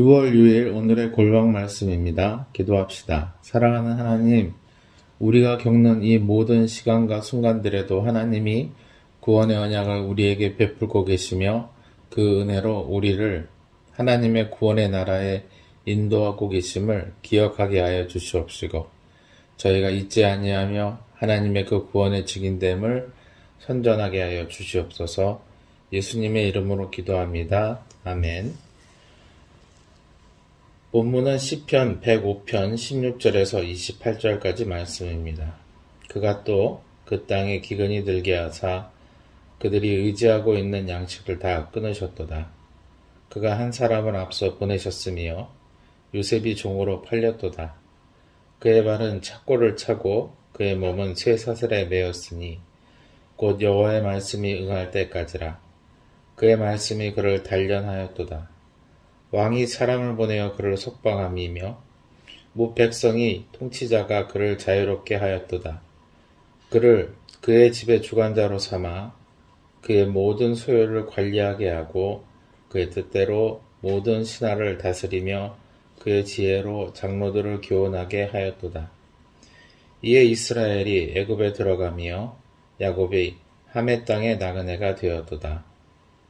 6월 6일 오늘의 골방 말씀입니다. 기도합시다. 사랑하는 하나님, 우리가 겪는 이 모든 시간과 순간들에도 하나님이 구원의 언약을 우리에게 베풀고 계시며 그 은혜로 우리를 하나님의 구원의 나라에 인도하고 계심을 기억하게 하여 주시옵시고 저희가 잊지 아니하며 하나님의 그 구원의 직인됨을 선전하게 하여 주시옵소서 예수님의 이름으로 기도합니다. 아멘. 본문은 시편 105편 16절에서 28절까지 말씀입니다. 그가 또 그 땅에 기근이 들게 하사 그들이 의지하고 있는 양식을 다 끊으셨도다. 그가 한 사람을 앞서 보내셨으며 요셉이 종으로 팔렸도다. 그의 발은 착고를 차고 그의 몸은 쇠사슬에 매였으니 곧 여호와의 말씀이 응할 때까지라. 그의 말씀이 그를 단련하였도다. 왕이 사람을 보내어 그를 속방함이며 무 백성이 통치자가 그를 자유롭게 하였도다. 그를 그의 집의 주관자로 삼아 그의 모든 소유를 관리하게 하고 그의 뜻대로 모든 신하를 다스리며 그의 지혜로 장로들을 교훈하게 하였도다. 이에 이스라엘이 애굽에 들어가며 야곱이 함의 땅의 나그네가 되었도다.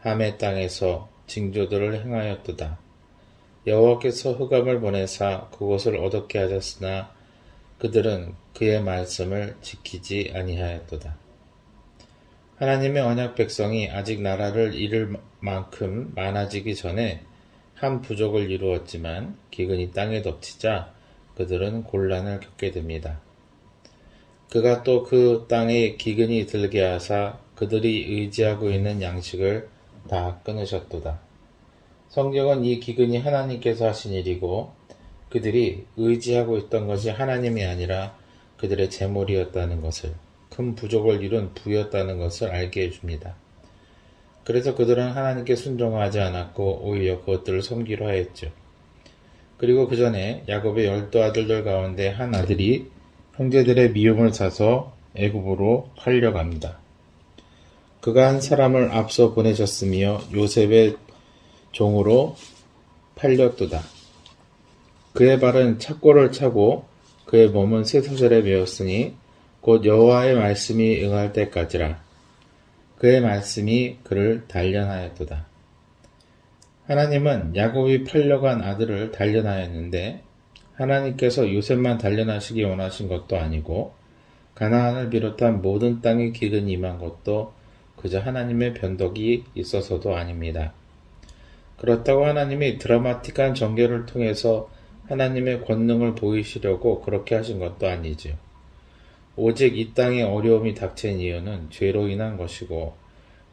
함의 땅에서 징조들을 행하였도다. 여호와께서 흑암을 보내사 그곳을 어둡게 하셨으나 그들은 그의 말씀을 지키지 아니하였도다. 하나님의 언약 백성이 아직 나라를 이룰 만큼 많아지기 전에 한 부족을 이루었지만 기근이 땅에 덮치자 그들은 곤란을 겪게 됩니다. 그가 또 그 땅에 기근이 들게 하사 그들이 의지하고 있는 양식을 다 끊으셨도다. 성경은 이 기근이 하나님께서 하신 일이고 그들이 의지하고 있던 것이 하나님이 아니라 그들의 재물이었다는 것을 큰 부족을 이룬 부였다는 것을 알게 해줍니다. 그래서 그들은 하나님께 순종하지 않았고 오히려 그것들을 섬기려 하였죠. 그리고 그 전에 야곱의 열두 아들들 가운데 한 아들이 형제들의 미움을 사서 애굽으로 팔려갑니다. 그가 한 사람을 앞서 보내셨으며 요셉의 종으로 팔렸도다. 그의 발은 착고를 차고 그의 몸은 쇠사슬에 매었으니 곧 여호와의 말씀이 응할 때까지라. 그의 말씀이 그를 단련하였도다. 하나님은 야곱이 팔려간 아들을 단련하였는데 하나님께서 요셉만 단련하시기 원하신 것도 아니고 가나안을 비롯한 모든 땅의 기근이 임한 것도 그저 하나님의 변덕이 있어서도 아닙니다. 그렇다고 하나님이 드라마틱한 전개를 통해서 하나님의 권능을 보이시려고 그렇게 하신 것도 아니지요. 오직 이 땅에 어려움이 닥친 이유는 죄로 인한 것이고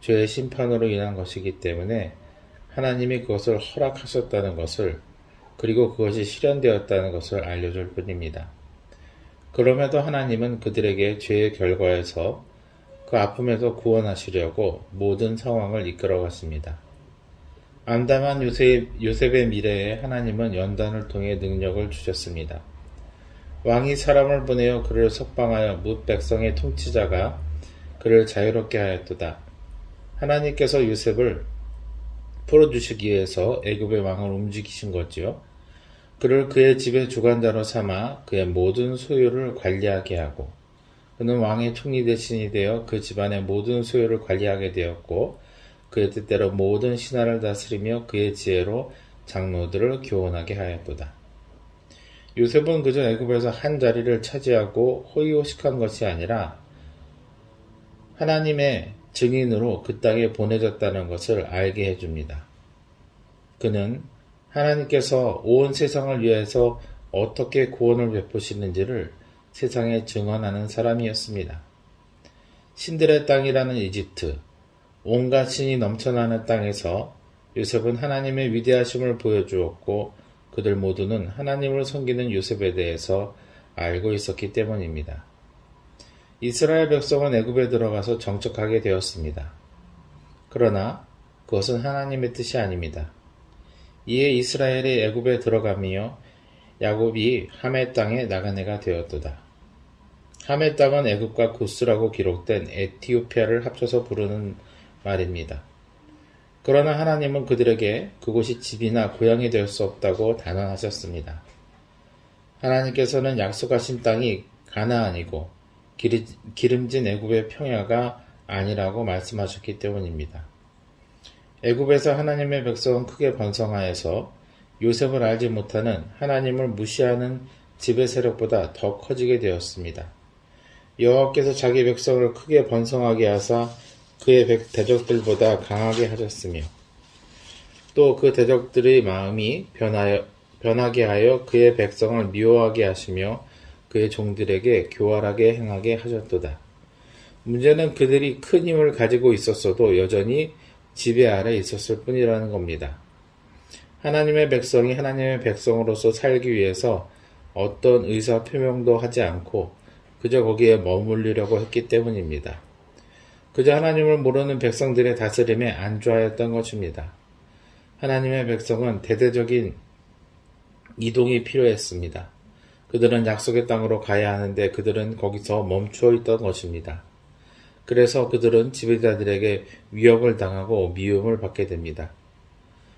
죄의 심판으로 인한 것이기 때문에 하나님이 그것을 허락하셨다는 것을 그리고 그것이 실현되었다는 것을 알려줄 뿐입니다. 그럼에도 하나님은 그들에게 죄의 결과에서 그 아픔에서 구원하시려고 모든 상황을 이끌어갔습니다. 암담한 요셉, 요셉의 미래에 하나님은 연단을 통해 능력을 주셨습니다. 왕이 사람을 보내어 그를 석방하여 뭇 백성의 통치자가 그를 자유롭게 하였도다. 하나님께서 요셉을 풀어주시기 위해서 애굽의 왕을 움직이신 거지요. 그를 그의 집의 주관자로 삼아 그의 모든 소유를 관리하게 하고 그는 왕의 총리 대신이 되어 그 집안의 모든 소유를 관리하게 되었고 그의 뜻대로 모든 신하를 다스리며 그의 지혜로 장로들을 교훈하게 하였도다. 요셉은 그저 애굽에서 한 자리를 차지하고 호의호식한 것이 아니라 하나님의 증인으로 그 땅에 보내졌다는 것을 알게 해줍니다. 그는 하나님께서 온 세상을 위해서 어떻게 구원을 베푸시는지를 세상에 증언하는 사람이었습니다. 신들의 땅이라는 이집트, 온갖 신이 넘쳐나는 땅에서 요셉은 하나님의 위대하심을 보여주었고 그들 모두는 하나님을 섬기는 요셉에 대해서 알고 있었기 때문입니다. 이스라엘 백성은 애굽에 들어가서 정착하게 되었습니다. 그러나 그것은 하나님의 뜻이 아닙니다. 이에 이스라엘이 애굽에 들어가며 야곱이 함의 땅에 나가네가 되었도다. 함의 땅은 애굽과 구스라고 기록된 에티오피아를 합쳐서 부르는 말입니다. 그러나 하나님은 그들에게 그곳이 집이나 고향이 될 수 없다고 단언하셨습니다. 하나님께서는 약속하신 땅이 가나안이고 기름진 애굽의 평야가 아니라고 말씀하셨기 때문입니다. 애굽에서 하나님의 백성은 크게 번성하여서 요셉을 알지 못하는 하나님을 무시하는 지배 세력보다 더 커지게 되었습니다. 여호와께서 자기 백성을 크게 번성하게 하사 그의 대적들보다 강하게 하셨으며 또 그 대적들의 마음이 변하여, 변하게 하여 그의 백성을 미워하게 하시며 그의 종들에게 교활하게 행하게 하셨도다. 문제는 그들이 큰 힘을 가지고 있었어도 여전히 지배 아래 있었을 뿐이라는 겁니다. 하나님의 백성이 하나님의 백성으로서 살기 위해서 어떤 의사 표명도 하지 않고 그저 거기에 머물리려고 했기 때문입니다. 그저 하나님을 모르는 백성들의 다스림에 안주하였던 것입니다. 하나님의 백성은 대대적인 이동이 필요했습니다. 그들은 약속의 땅으로 가야 하는데 그들은 거기서 멈추어 있던 것입니다. 그래서 그들은 지배자들에게 위협을 당하고 미움을 받게 됩니다.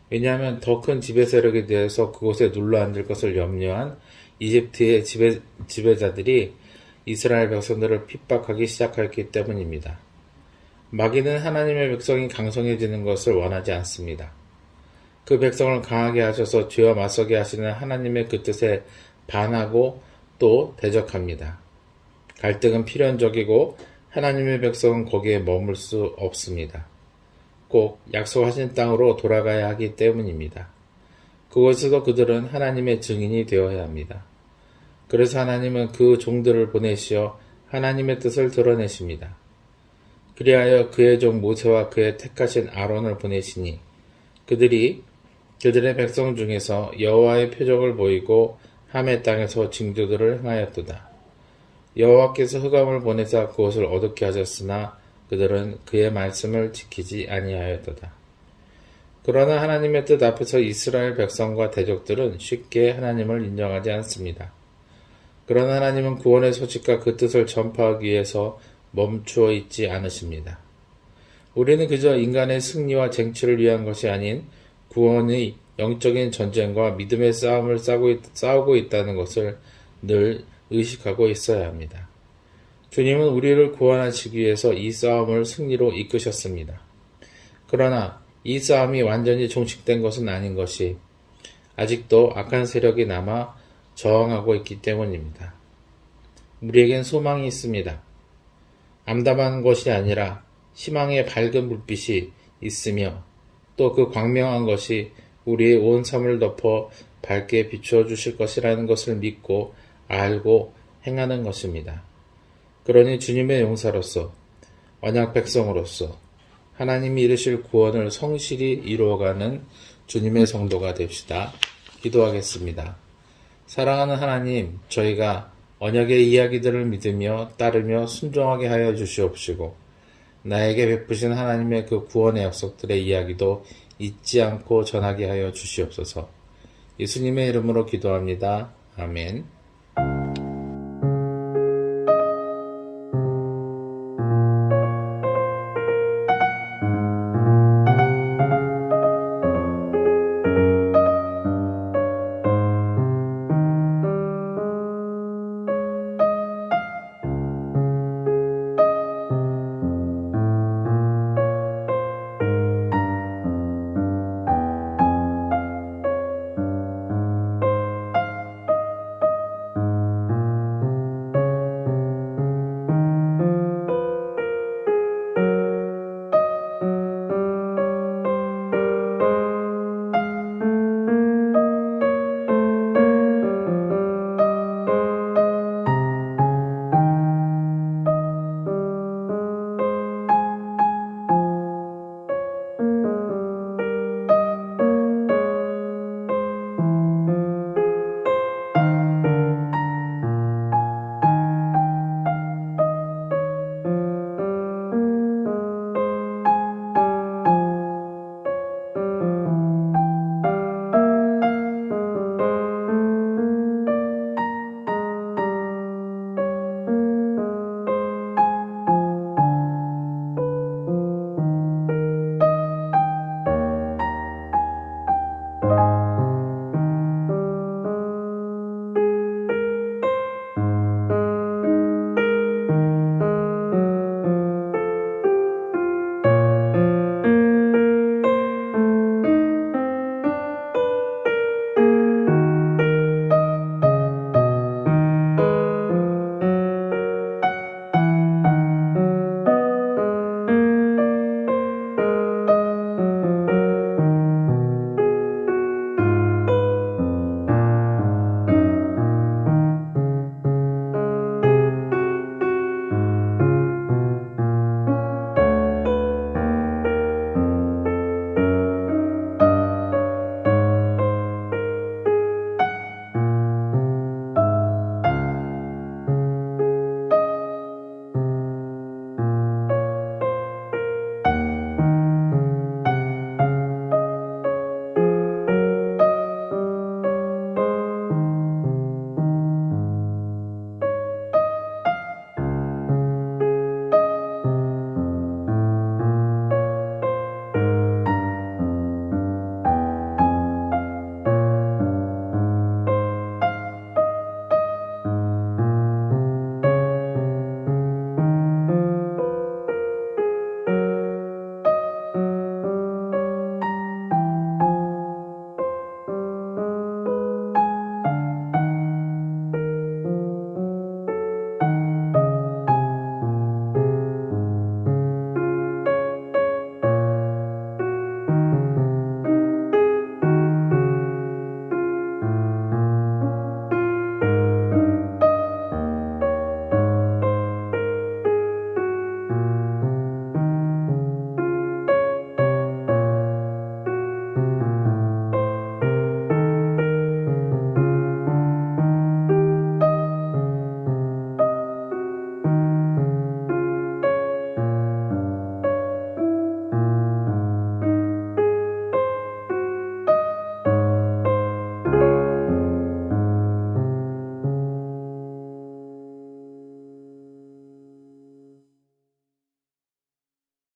왜냐하면 더 큰 지배 세력에 대해서 그곳에 눌러 앉을 것을 염려한 이집트의 지배, 지배자들이 이스라엘 백성들을 핍박하기 시작하였기 때문입니다. 마귀는 하나님의 백성이 강성해지는 것을 원하지 않습니다. 그 백성을 강하게 하셔서 죄와 맞서게 하시는 하나님의 그 뜻에 반하고 또 대적합니다. 갈등은 필연적이고 하나님의 백성은 거기에 머물 수 없습니다. 꼭 약속하신 땅으로 돌아가야 하기 때문입니다. 그곳에서 그들은 하나님의 증인이 되어야 합니다. 그래서 하나님은 그 종들을 보내시어 하나님의 뜻을 드러내십니다. 그리하여 그의 종 모세와 그의 택하신 아론을 보내시니 그들이 그들의 백성 중에서 여호와의 표적을 보이고 함의 땅에서 징조들을 행하였도다. 여호와께서 흑암을 보내사 그것을 어둡게 하셨으나 그들은 그의 말씀을 지키지 아니하였도다. 그러나 하나님의 뜻 앞에서 이스라엘 백성과 대적들은 쉽게 하나님을 인정하지 않습니다. 그러나 하나님은 구원의 소식과 그 뜻을 전파하기 위해서 멈추어 있지 않으십니다. 우리는 그저 인간의 승리와 쟁취를 위한 것이 아닌 구원의 영적인 전쟁과 믿음의 싸움을 싸우고 있다는 것을 늘 의식하고 있어야 합니다. 주님은 우리를 구원하시기 위해서 이 싸움을 승리로 이끄셨습니다. 그러나 이 싸움이 완전히 종식된 것은 아닌 것이 아직도 악한 세력이 남아 저항하고 있기 때문입니다. 우리에겐 소망이 있습니다. 암담한 것이 아니라 희망의 밝은 불빛이 있으며 또 그 광명한 것이 우리의 온 삶을 덮어 밝게 비추어 주실 것이라는 것을 믿고 알고 행하는 것입니다. 그러니 주님의 용사로서 언약 백성으로서 하나님이 이르실 구원을 성실히 이루어가는 주님의 성도가 됩시다. 기도하겠습니다. 사랑하는 하나님, 저희가 언약의 이야기들을 믿으며 따르며 순종하게 하여 주시옵시고 나에게 베푸신 하나님의 그 구원의 약속들의 이야기도 잊지 않고 전하게 하여 주시옵소서. 예수님의 이름으로 기도합니다. 아멘.